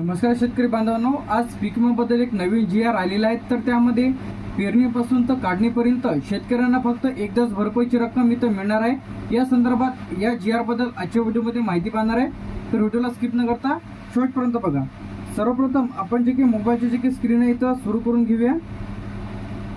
नमस्कार शेतकरी बांधवांनो आज पिकमाबद्दल एक नवीन जी आर आलेला आहे तर त्यामध्ये पेरणीपासून तर काढणीपर्यंत शेतकऱ्यांना फक्त एकदाच भरपाईची रक्कम इथं मिळणार आहे. या संदर्भात या जी आरबद्दल आजच्या व्हिडिओमध्ये माहिती पाहणार आहे. तर व्हिडिओला स्किप न करता शेवटपर्यंत बघा. सर्वप्रथम आपण जे काही मोबाईलची जे काही स्क्रीन आहे इथं सुरू करून घेऊया.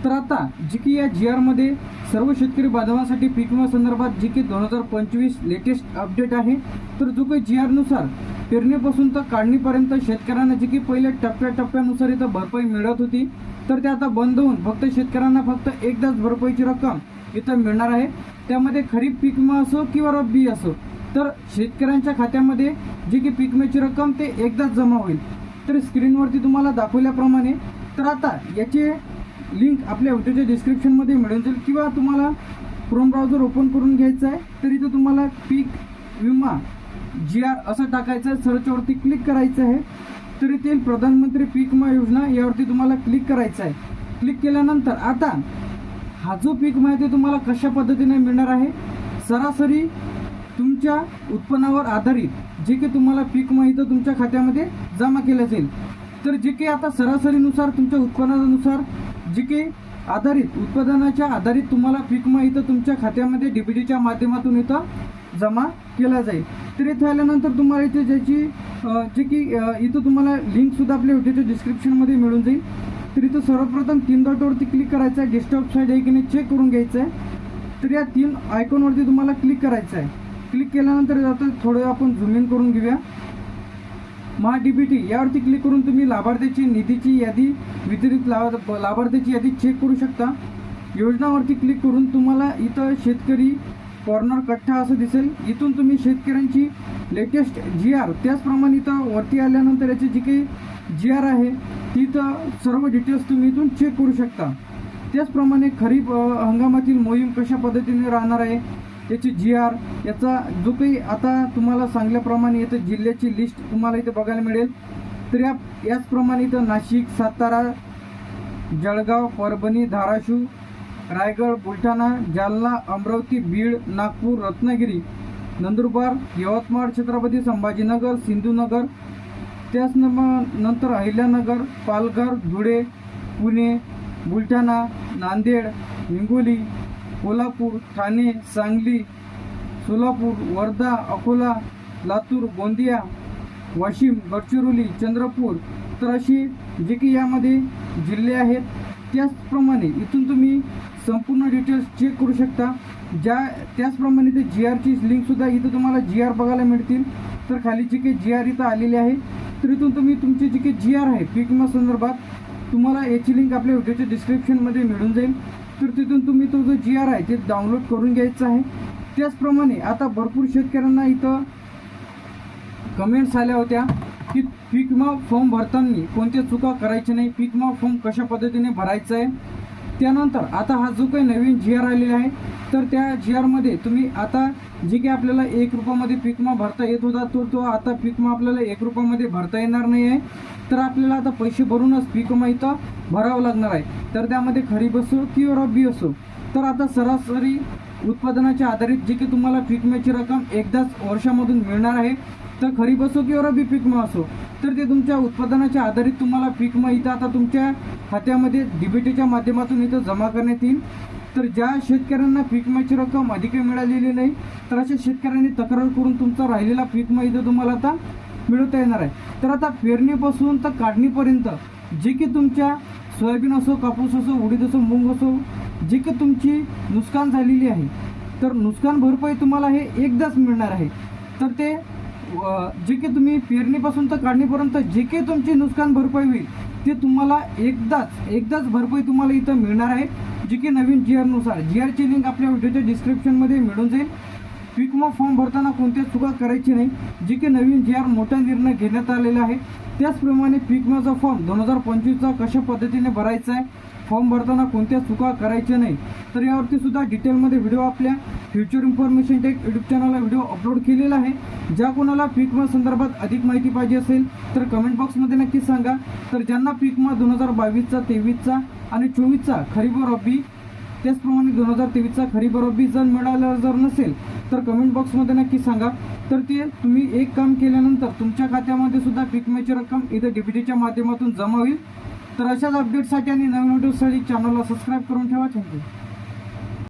तर आता जी की या जी आरमध्ये सर्व शेतकरी बांधवांसाठी पीक विमा संदर्भात जी की दोन हजार पंचवीस लेटेस्ट अपडेट आहे. तर जो काही जी आरनुसार पेरणीपासून तर काढणीपर्यंत शेतकऱ्यांना जी की पहिल्या टप्प्याटप्प्यानुसार इथं भरपाई मिळत होती. तर ते आता बंद होऊन फक्त शेतकऱ्यांना फक्त एकदाच भरपाईची रक्कम इथं मिळणार आहे. त्यामध्ये खरीप पीक विमा असो किंवा रब्बी असो तर शेतकऱ्यांच्या खात्यामध्ये जी की पीक विम्याची रक्कम ते एकदाच जमा होईल. तर स्क्रीनवरती तुम्हाला दाखवल्याप्रमाणे तर आता याचे लिंक आपल्या व्हिडिओच्या डिस्क्रिप्शनमध्ये मिळून जाईल. किंवा तुम्हाला क्रोम ब्राउझर ओपन करून घ्यायचं आहे तर तो तुम्हाला पीक विमा जी आर असं टाकायचं आहे. सर्चवरती क्लिक करायचं आहे. तरी ते प्रधानमंत्री पीक विमा योजना यावरती तुम्हाला क्लिक करायचं आहे. क्लिक केल्यानंतर आता हा जो पीक विमा आहे ते तुम्हाला कशा पद्धतीने मिळणार आहे? सरासरी तुमच्या उत्पन्नावर आधारित जे काही तुम्हाला पीक विमा इथं तुमच्या खात्यामध्ये जमा केलं जाईल. तर जे काही आता सरासरीनुसार तुमच्या उत्पन्नानुसार जी काही आधारित उत्पादनाच्या आधारित तुम्हाला पीक इथं तुमच्या खात्यामध्ये डीबीटीच्या माध्यमातून इथं जमा केला जाईल. तर इथं आल्यानंतर तुम्हाला इथे ज्याची जे की इथं तुम्हाला लिंकसुद्धा आपल्या व्हिडिओच्या डिस्क्रिप्शनमध्ये मिळून जाईल. तर इथं सर्वप्रथम तीन डॉटवरती क्लिक करायचं आहे. डेस्कटॉप साईड आहे की नाही चेक करून घ्यायचं आहे. तर या तीन आयकॉनवरती तुम्हाला क्लिक करायचं आहे. क्लिक केल्यानंतर आता थोडं आपण झूम इन करून घेऊया. महा डीबीटी यावरती क्लिक करून तुम्ही लाभार्थ्याची निधीची यादी वितरित लाभ लाभार्थ्याची यादी चेक करू शकता. योजनावरती क्लिक करून तुम्हाला इथं शेतकरी कॉर्नर कट्टा असं दिसेल. इथून तुम्ही शेतकऱ्यांची लेटेस्ट जी आर त्याचप्रमाणे इथं वरती आल्यानंतर याची जी काही जी आर आहे तिथं सर्व डिटेल्स तुम्ही इथून चेक करू शकता. त्याचप्रमाणे खरीप हंगामातील मोहीम कशा पद्धतीने राहणार आहे त्याची जी आर याचा जो काही आता तुम्हाला सांगल्याप्रमाणे इथं जिल्ह्याची लिस्ट तुम्हाला इथं बघायला मिळेल. तर या याचप्रमाणे इथं नाशिक सातारा जळगाव परभणी धाराशिव रायगड बुलढाणा जालना अमरावती बीड नागपूर रत्नागिरी नंदुरबार यवतमाळ छत्रपती संभाजीनगर सिंधुनगर त्याच नम- नंतर अहिल्यानगर पालघर धुळे पुणे बुलढाणा नांदेड हिंगोली कोल्हापूर ठाणे सांगली सोलापूर वर्धा अकोला लातूर गोंदिया वाशिम गडचिरोली चंद्रपूर तर अशी जे की यामध्ये जिल्हे आहेत त्याचप्रमाणे इथून तुम्ही संपूर्ण डिटेल्स चेक करू शकता. ज्या त्याचप्रमाणे ते जी आरची लिंकसुद्धा इथं तुम्हाला जी आर बघायला मिळतील. तर खाली जी काही जी आर इथं आलेली आहे तर इथून तुम्ही तुमची जी काही जी आर आहे पीक विमा संदर्भात तुम्हाला याची लिंक आपल्या व्हिडिओच्या डिस्क्रिप्शनमध्ये मिळून जाईल. तर तिथून तुम्ही तो जो जी आर आहे ते डाउनलोड करून घ्यायचं आहे. त्याचप्रमाणे आता भरपूर शेतकऱ्यांना इथं कमेंट्स आल्या होत्या की पीक विमा फॉर्म भरताना कोणत्या चुका करायच्या नाही पीक विमा फॉर्म कशा पद्धतीने भरायचा आहे. त्यानंतर आता हा जो काही नवीन जी आर आलेला आहे तर त्या जी आरमध्ये तुम्ही आता जे काही आपल्याला एक रुपयामध्ये पिकमा भरता येत होता तो तो आता पिकमा आपल्याला एक रुपयामध्ये भरता येणार नाही आहे. तर आपल्याला आता पैसे भरूनच पीक इथं भरावं लागणार आहे. तर त्यामध्ये खरीप असो किंवा रब्बी असो. तर आता सरासरी उत्पादनाच्या आधारित जे की तुम्हाला पीक विम्याची रक्कम एकदाच वर्षामधून मिळणार आहे. तर खरीप असो किंवा रब्बी पीक विमा असो तर ते तुमच्या उत्पादनाच्या आधारित तुम्हाला पीक विमा इथं आता तुमच्या खात्यामध्ये डीबीटीच्या माध्यमातून इथं जमा करण्यात येईल. तर ज्या शेतकऱ्यांना पीक विम्याची रक्कम अधिक मिळालेली नाही तर अशा शेतकऱ्यांनी तक्रार करून तुमचा राहिलेला पीक विमा इथं तुम्हाला आता मिळवता येणार आहे. तर आता पेरणीपासून तर काढणीपर्यंत जे की तुमच्या सोयाबीन असो कापूस असो उडीद असो मूग असो जे की तुमची नुकसान झालेली आहे तर नुकसान भरपाई तुम्हाला हे एकदाच मिळणार आहे. तर ते जे की तुम्ही पेरणीपासून तर काढणीपर्यंत जे काही तुमची नुकसान भरपाई होईल ते तुम्हाला एकदाच एकदाच भरपाई तुम्हाला इथं मिळणार आहे. जी की नवीन जी आरनुसार जी आरची लिंक आपल्या व्हिडिओच्या डिस्क्रिप्शनमध्ये मिळून जाईल. पीक विमा फॉर्म भरताना कोणत्या चुका करायची नाही. जी की नवीन जी आर मोठा निर्णय घेण्यात आलेला आहे. त्याचप्रमाणे पीक विमाचा फॉर्म दोन हजार पंचवीसचा कशा पद्धतीने भरायचा आहे फॉर्म भरताना कोणत्या चुका करायच्या नाही तर यावरती सुद्धा डिटेलमध्ये व्हिडिओ आपल्या फ्युचर इन्फॉर्मेशन टेक यूट्यूब चॅनलला व्हिडिओ अपलोड केलेला आहे. ज्या कोणाला पीकमा संदर्भात अधिक माहिती पाहिजे असेल तर कमेंट बॉक्समध्ये नक्की सांगा. तर ज्यांना पीकमा दोन हजार बावीसचा तेवीसचा आणि चोवीसचा खरीप रॉबी त्याचप्रमाणे दोन हजार तेवीसचा खरीप रॉबी जर मिळाला जर नसेल तर कमेंट बॉक्समध्ये नक्की सांगा. तर ते तुम्ही एक काम केल्यानंतर तुमच्या खात्यामध्ये सुद्धा पीकमेची रक्कम इथं डीबीटीच्या माध्यमातून जमा होईल. तर अशाच अपडेटसाठी आणि नवीन व्हिडिओसाठी चॅनलला सबस्क्राईब करून ठेवा. थँक्यू